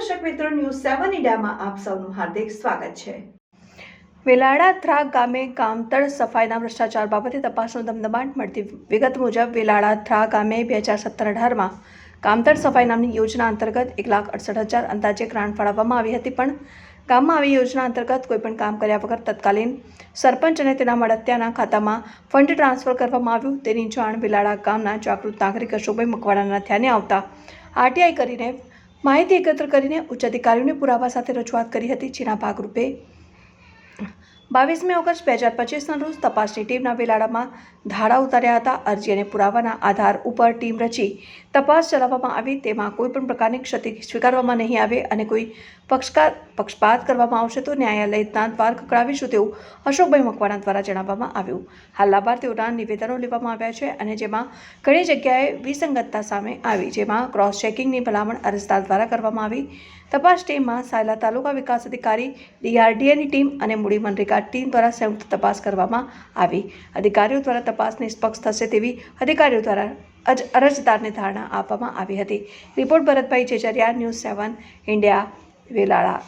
સેવન ઇન્ડિયામાં આપ સૌનું હાર્દિક સ્વાગત છે. વેલાડા થ્રા ગામે કામતળ સફાઈના ભ્રષ્ટાચાર બાબતે તપાસનો ધમધમાટ મળતી વિગત મુજબ વેલાડા થ્રા ગામે બે હજાર સત્તર અઢારમાં કામતળ સફાઈ નામની યોજના અંતર્ગત એક લાખ અડસઠ હજાર અંદાજે ગ્રાન્ટ ફાળવવામાં આવી હતી, પણ ગામમાં આવી યોજના અંતર્ગત કોઈપણ કામ કર્યા વગર તત્કાલીન સરપંચ અને તેના મળતિયાના ખાતામાં ફંડ ટ્રાન્સફર કરવામાં આવ્યું. તેની જાણ વેલાડા ગામના જાગૃત નાગરિક અશોકભાઈ મકવાડાના ધ્યાને આવતા આરટીઆઈ કરીને માહિતી એકત્ર કરીને ઉચ્ચ અધિકારીઓને પુરાવા સાથે રજૂઆત કરી હતી. જેના ભાગરૂપે બાવીસમી ઓગસ્ટ બે હજાર પચીસના રોજ તપાસની ટીમના વેલાડામાં ધાડા ઉતાર્યા હતા. અરજી અને પુરાવાના આધાર ઉપર ટીમ રચી તપાસ ચલાવવામાં આવી. તેમાં કોઈપણ પ્રકારની ક્ષતિ સ્વીકારવામાં નહીં આવે અને કોઈ પક્ષકાર પક્ષપાત કરવામાં આવશે તો ન્યાયાલયના દ્વાર ખકડાવીશું તેવું અશોકભાઈ મકવાણા દ્વારા જણાવવામાં આવ્યું. હાલ લાભાર્થીઓના નિવેદનો લેવામાં આવ્યા છે અને જેમાં ઘણી જગ્યાએ વિસંગતતા સામે આવી, જેમાં ક્રોસ ચેકિંગની ભલામણ અરજદાર દ્વારા કરવામાં આવી. તપાસ ટીમમાં સાયલા તાલુકા વિકાસ અધિકારી, ડીઆરડીએની ટીમ અને મૂડી મનરેગા ટીમ દ્વારા સંયુક્ત તપાસ કરવામાં આવી. અધિકારીઓ દ્વારા તપાસ નિષ્પક્ષ થશે તેવી અધિકારીઓ દ્વારા અરજદારને ધારણા આપવામાં આવી હતી. Report Bharatbhai Jejariya, news seven, India. velará